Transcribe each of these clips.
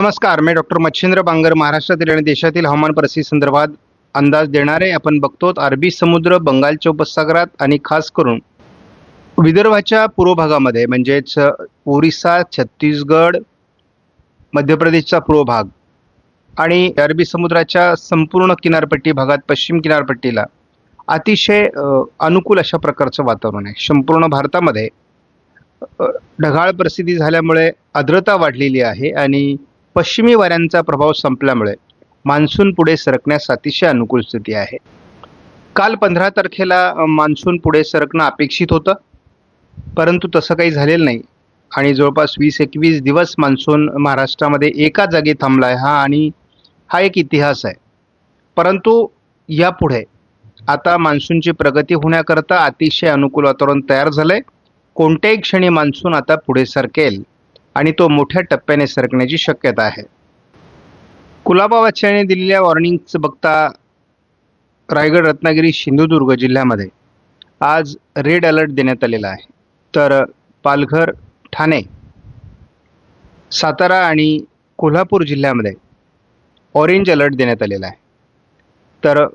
नमस्कार मी डॉक्टर मच्छिंद्र बांगर महाराष्ट्रातील आणि देशातील हवामान परिस्थिती संदर्भात अंदाज देणारे आपण बघतो अरबी समुद्र बंगालच्या उपसागरात आणि खास करून विदर्भाच्या पूर्व भागामध्ये म्हणजेच ओरिसा छत्तीसगड मध्य प्रदेशचा पूर्व भाग आणि अरबी समुद्राच्या संपूर्ण किनारपट्टी भागात पश्चिम किनारपट्टीला अतिशय अनुकूल अशा प्रकारचं वातावरण आहे. संपूर्ण भारतामध्ये ढगाळ परिस्थिती झाल्यामुळे आर्द्रता वाढलेली आहे आणि पश्चिमी वाऱ्यांचा प्रभाव संपल्यामुळे मान्सून पुढे सरकण्यास अतिशय अनुकूल स्थिती आहे. काल पंधरा तारखेला मान्सून पुढे सरकणं अपेक्षित होतं. परंतु तसं काही झालेलं नाही. आणि जवळपास वीस एकवीस दिवस मान्सून महाराष्ट्रामध्ये एका जागी थांबला आहे हा आणि हा एक इतिहास आहे. परंतु यापुढे आता मान्सूनची प्रगती होण्याकरता अतिशय अनुकूल वातावरण तयार झालं आहे कोणत्याही क्षणी मान्सून आता पुढे सरकेल. आणि तो मोठ्या टप्प्याने सरकण्याची शक्यता आहे. कुलाबा वाच्याने दिलेल्या वॉर्निंगचं बघता रायगड रत्नागिरी सिंधुदुर्ग जिल्ह्यामध्ये आज रेड अलर्ट देण्यात आलेला आहे. तर पालघर ठाणे सातारा आणि कोल्हापूर जिल्ह्यामध्ये ऑरेंज अलर्ट देण्यात आलेला आहे. तर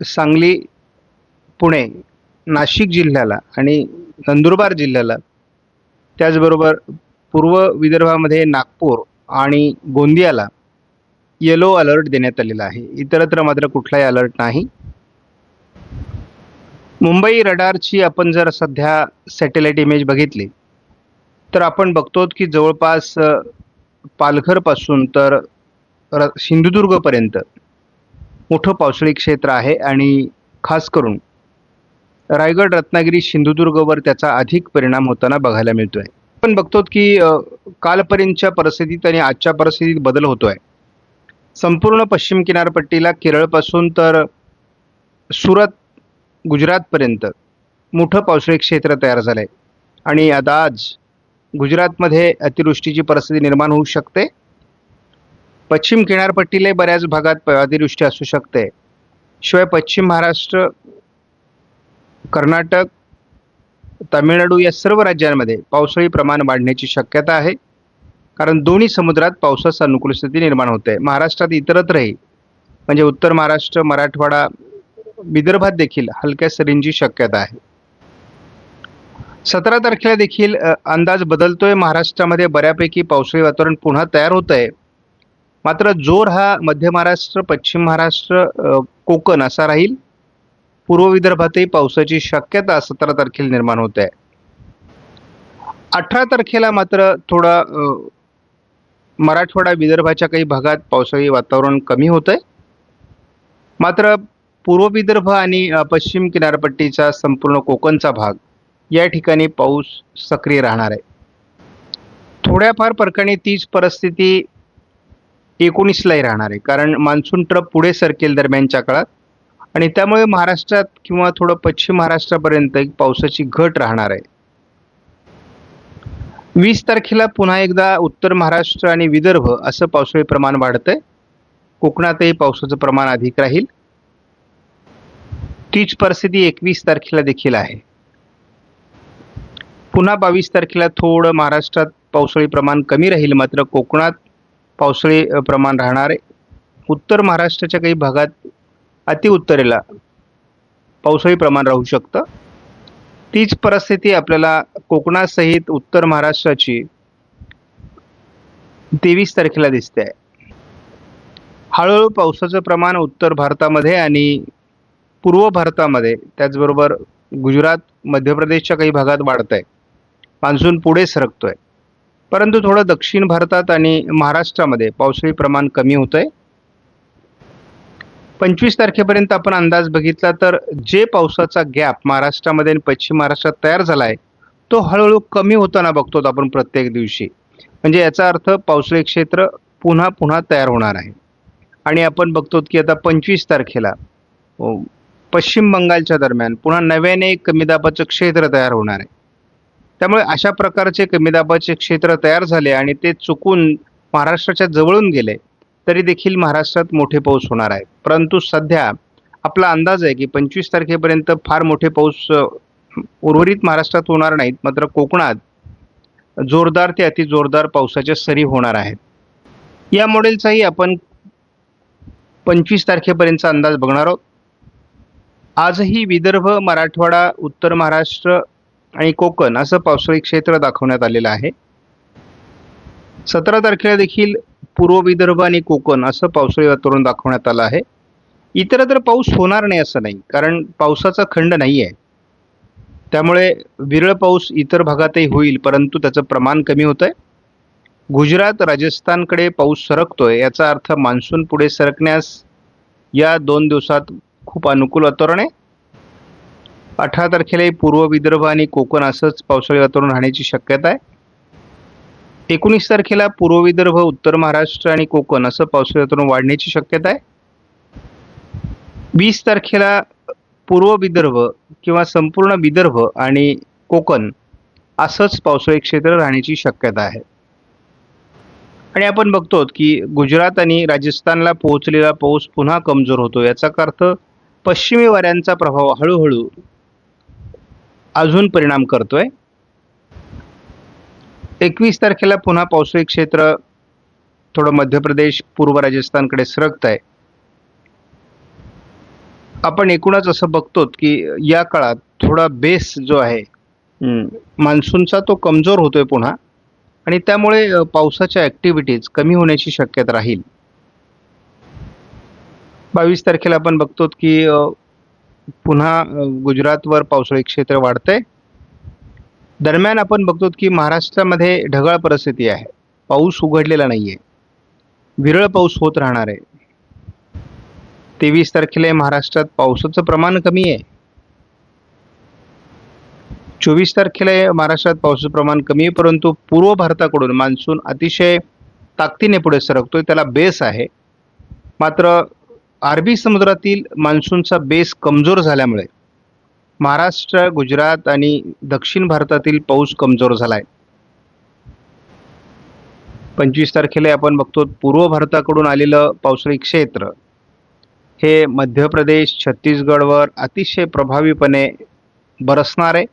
सांगली पुणे नाशिक जिल्ह्याला आणि नंदुरबार जिल्ह्याला त्याचबरोबर पूर्व विदर्भामध्ये नागपूर आणि गोंदियाला येलो अलर्ट देण्यात आलेला आहे. इतरत्र मात्र कुठलाही अलर्ट नाही. मुंबई रडारची आपण जर सध्या सॅटेलाईट इमेज बघितली तर आपण बघतो की जवळपास पालघरपासून तर र सिंधुदुर्गपर्यंत मोठं पावसाळी क्षेत्र आहे आणि खास करून रायगड रत्नागिरी सिंधुदुर्गवर त्याचा अधिक परिणाम होताना बघायला मिळतोय. आपण बघतो की कालपर्यंतच्या परिस्थितीत आणि आजच्या परिस्थितीत बदल होतोय. संपूर्ण पश्चिम किनारपट्टीला केरळपासून तर सुरत गुजरातपर्यंत मोठं पावसाळी क्षेत्र तयार झालंय. आणि आता आज गुजरातमध्ये अतिवृष्टीची परिस्थिती निर्माण होऊ शकते. पश्चिम किनारपट्टीला बऱ्याच भागात अतिवृष्टी असू शकते. शिवाय पश्चिम महाराष्ट्र कर्नाटक तामिळनाडू या सर्व राज्यांमध्ये पावसाळी प्रमाण वाढण्याची शक्यता आहे. कारण दोन्ही समुद्रात पावसाचा अनुकूल स्थिती निर्माण होते. महाराष्ट्रात इतरत्रही म्हणजे उत्तर महाराष्ट्र मराठवाडा विदर्भात देखील हलक्या सरींची शक्यता आहे. सतरा तारखेला देखील अंदाज बदलतोय. महाराष्ट्रामध्ये बऱ्यापैकी पावसाळी वातावरण पुन्हा तयार होत आहे मात्र जोर हा मध्य महाराष्ट्र पश्चिम महाराष्ट्र कोकण असा राहील. पूर्व विदर्भातही पावसाची शक्यता सतरा तारखेला निर्माण होत आहे. अठरा तारखेला मात्र थोडा मराठवाडा विदर्भाच्या काही भागात पावसाळी वातावरण कमी होत आहे. मात्र पूर्व विदर्भ आणि पश्चिम किनारपट्टीचा संपूर्ण कोकणचा भाग या ठिकाणी पाऊस सक्रिय राहणार आहे. थोड्याफार प्रकारे तीच परिस्थिती एकोणीसलाही राहणार आहे. कारण मान्सून ट्रप पुढे सरकेल दरम्यानच्या काळात आणि त्यामुळे महाराष्ट्रात किंवा थोडं पश्चिम महाराष्ट्रापर्यंत एक पावसाची घट राहणार आहे. वीस तारखेला पुन्हा एकदा उत्तर महाराष्ट्र आणि विदर्भ असं पावसाळी प्रमाण वाढतंय. कोकणातही पावसाचं प्रमाण अधिक राहील. तीच परिस्थिती एकवीस तारखेला देखील आहे. पुन्हा बावीस तारखेला थोडं महाराष्ट्रात पावसाळी प्रमाण कमी राहील मात्र कोकणात पावसाळी प्रमाण राहणार आहे. उत्तर महाराष्ट्राच्या काही भागात अति उत्तरेला पावसाळी प्रमाण राहू शकतं. तीच परिस्थिती आपल्याला कोकणासहित उत्तर महाराष्ट्राची तेवीस तारखेला दिसते आहे. हळूहळू पावसाचं प्रमाण उत्तर भारतामध्ये आणि पूर्व भारतामध्ये त्याचबरोबर गुजरात मध्य प्रदेशच्या काही भागात वाढत आहे. मान्सून पुढे सरकतोय. परंतु थोडं दक्षिण भारतात आणि महाराष्ट्रामध्ये पावसाळी प्रमाण कमी होत आहे पंचवीस तारखेपर्यंत आपण अंदाज बघितला तर जे पावसाचा गॅप महाराष्ट्रामध्ये आणि पश्चिम महाराष्ट्रात तयार झाला आहे तो हळूहळू कमी होताना बघतो आपण प्रत्येक दिवशी. म्हणजे याचा अर्थ पावसाळी क्षेत्र पुन्हा पुन्हा तयार होणार आहे. आणि आपण बघतो की आता पंचवीस तारखेला पश्चिम बंगालच्या दरम्यान पुन्हा नव्याने एक कमी दाबाचं क्षेत्र तयार होणार आहे. त्यामुळे अशा प्रकारचे कमी दाबाचे क्षेत्र तयार झाले आणि ते चुकून महाराष्ट्राच्या जवळून गेले. तरी देखील महाराष्ट्रात मोठे पाऊस होणार आहे. परंतु सध्या आपला अंदाज आहे की पंचवीस तारखेपर्यंत फार मोठे पाऊस उर्वरित महाराष्ट्रात होणार नाहीत. मात्र कोकणात जोरदार ते अति जोरदार पावसाच्या सरी होणार आहेत. या मॉडेलचाही आपण पंचवीस तारखेपर्यंतचा अंदाज बघणार आहोत. आजही विदर्भ मराठवाडा उत्तर महाराष्ट्र आणि कोकण असं पावसाळी क्षेत्र दाखवण्यात आलेलं आहे. सतरा तारखेला देखील पूर्व विदर्भ आणि कोकण असं पावसाळी वातावरण दाखवण्यात आलं आहे. इतरत्र पाऊस होणार नाही असं नाही कारण पावसाचा खंड नाही आहे. त्यामुळे विरळ पाऊस इतर भागातही होईल परंतु त्याचं प्रमाण कमी होतं आहे गुजरात राजस्थानकडे पाऊस सरकतोय याचा अर्थ मान्सून पुढे सरकण्यास या दोन दिवसात खूप अनुकूल वातावरण आहे. अठरा तारखेलाही पूर्व विदर्भ आणि कोकण असंच पावसाळी वातावरण राहण्याची शक्यता आहे. एकोणीस तारखेला पूर्व विदर्भ उत्तर महाराष्ट्र आणि कोकण असं पावसाळ्यातून वाढण्याची शक्यता आहे. वीस तारखेला पूर्व विदर्भ किंवा संपूर्ण विदर्भ आणि कोकण असंच पावसाळी क्षेत्र राहण्याची शक्यता आहे. आणि आपण बघतो की गुजरात आणि राजस्थानला पोहोचलेला पाऊस पुन्हा कमजोर होतो. याचा अर्थ पश्चिमी वाऱ्यांचा प्रभाव हळूहळू अजून परिणाम करतोय. एकवीस तारखेला पुन्हा पावसाळी क्षेत्र थोडं मध्य प्रदेश पूर्व राजस्थानकडे सरकत आहे. आपण एकूणच असं बघतो की या काळात थोडा बेस जो आहे मान्सूनचा तो कमजोर होतोय पुन्हा आणि त्यामुळे पावसाच्या ॲक्टिव्हिटीज कमी होण्याची शक्यता राहील. बावीस तारखेला आपण बघतो की पुन्हा गुजरातवर पावसाळी क्षेत्र वाढतंय. दरम्यान आपण बघतो की महाराष्ट्रामध्ये ढगाळ परिस्थिती आहे. पाऊस उघडलेला नाही आहे विरळ पाऊस होत राहणार आहे. तेवीस तारखेला महाराष्ट्रात पावसाचं प्रमाण कमी आहे. चोवीस तारखेला महाराष्ट्रात पावसाचं प्रमाण कमी आहे परंतु पूर्व भारताकडून मान्सून अतिशय ताकदीने पुढे सरकतोय. त्याला बेस आहे. मात्र अरबी समुद्रातील मान्सूनचा बेस कमजोर झाल्यामुळे महाराष्ट्र गुजरात आणि दक्षिण भारतातील पाऊस कमजोर झाला आहे पंचवीस तारखेला आपण बघतो पूर्व भारताकडून आलेलं पावसाळी क्षेत्र हे मध्य प्रदेश छत्तीसगडवर अतिशय प्रभावीपणे बरसणार आहे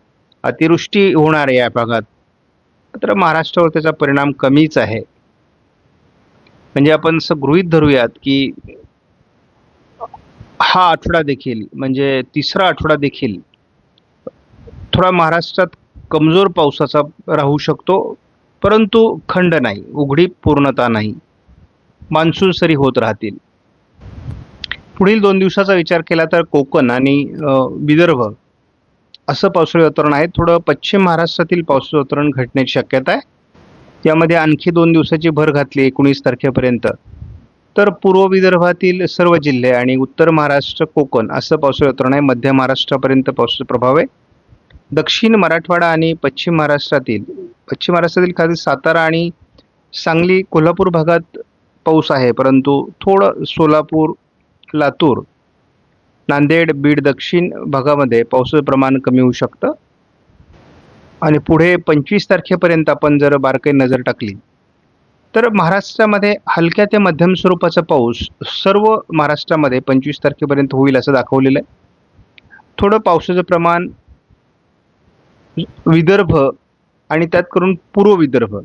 अतिवृष्टी होणार आहे या भागात. मात्र महाराष्ट्रावर त्याचा परिणाम कमीच आहे. म्हणजे आपण असं गृहीत धरूयात की हा आठवडा देखील म्हणजे तिसरा आठवडा देखील थोडा महाराष्ट्रात कमजोर पावसाचा राहू शकतो परंतु खंड नाही उघडी पूर्णता नाही. मान्सून सरी होत राहतील. पुढील दोन दिवसाचा विचार केला तर कोकण आणि विदर्भ असं पावसाळी वातावरण आहे. थोडं पश्चिम महाराष्ट्रातील पावसाळी वातावरण घटण्याची शक्यता आहे. यामध्ये आणखी दोन दिवसाची भर घातली एकोणीस तारखेपर्यंत. तर पूर्व विदर्भातील सर्व जिल्हे आणि उत्तर महाराष्ट्र कोकण असं पावसाळी वातावरण आहे. मध्य महाराष्ट्रापर्यंत पावसाचा प्रभाव आहे. दक्षिण मराठवाडा आणि पश्चिम महाराष्ट्रातील पश्चिम महाराष्ट्रातील खाली सातारा आणि सांगली कोल्हापूर भागात पाऊस आहे. परंतु थोडं सोलापूर लातूर नांदेड बीड दक्षिण भागामध्ये पावसाचं प्रमाण कमी होऊ शकतं. आणि पुढे पंचवीस तारखेपर्यंत आपण जर बारकाई नजर टाकली तर महाराष्ट्रामध्ये हलक्या ते मध्यम स्वरूपाचा पाऊस सर्व महाराष्ट्रामध्ये पंचवीस तारखेपर्यंत होईल असं दाखवलेलं आहे. थोडं पावसाचं प्रमाण विदर्भ आणि त्यात करून पूर्व विदर्भ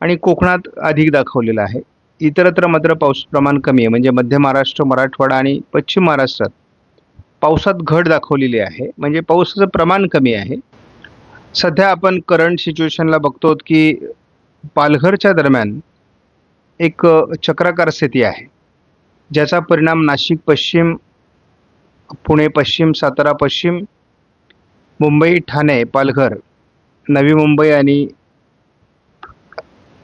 आणि कोकणात अधिक दाखवलेलं आहे. इतरत्र मात्र पाऊस प्रमाण कमी आहे. म्हणजे मध्य महाराष्ट्र मराठवाडा आणि पश्चिम महाराष्ट्रात पावसात घट दाखवलेली आहे. म्हणजे पावसाचं प्रमाण कमी आहे. सध्या आपण करंट सिच्युएशनला बघतो की पालघरच्या दरम्यान एक चक्राकार स्थिती आहे. ज्याचा परिणाम नाशिक पश्चिम पुणे पश्चिम सातारा पश्चिम मुंबई ठाणे पालघर नवी मुंबई आणि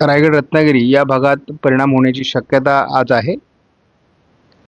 रायगड रत्नागिरी या भागात परिणाम होण्याची शक्यता आज आहे.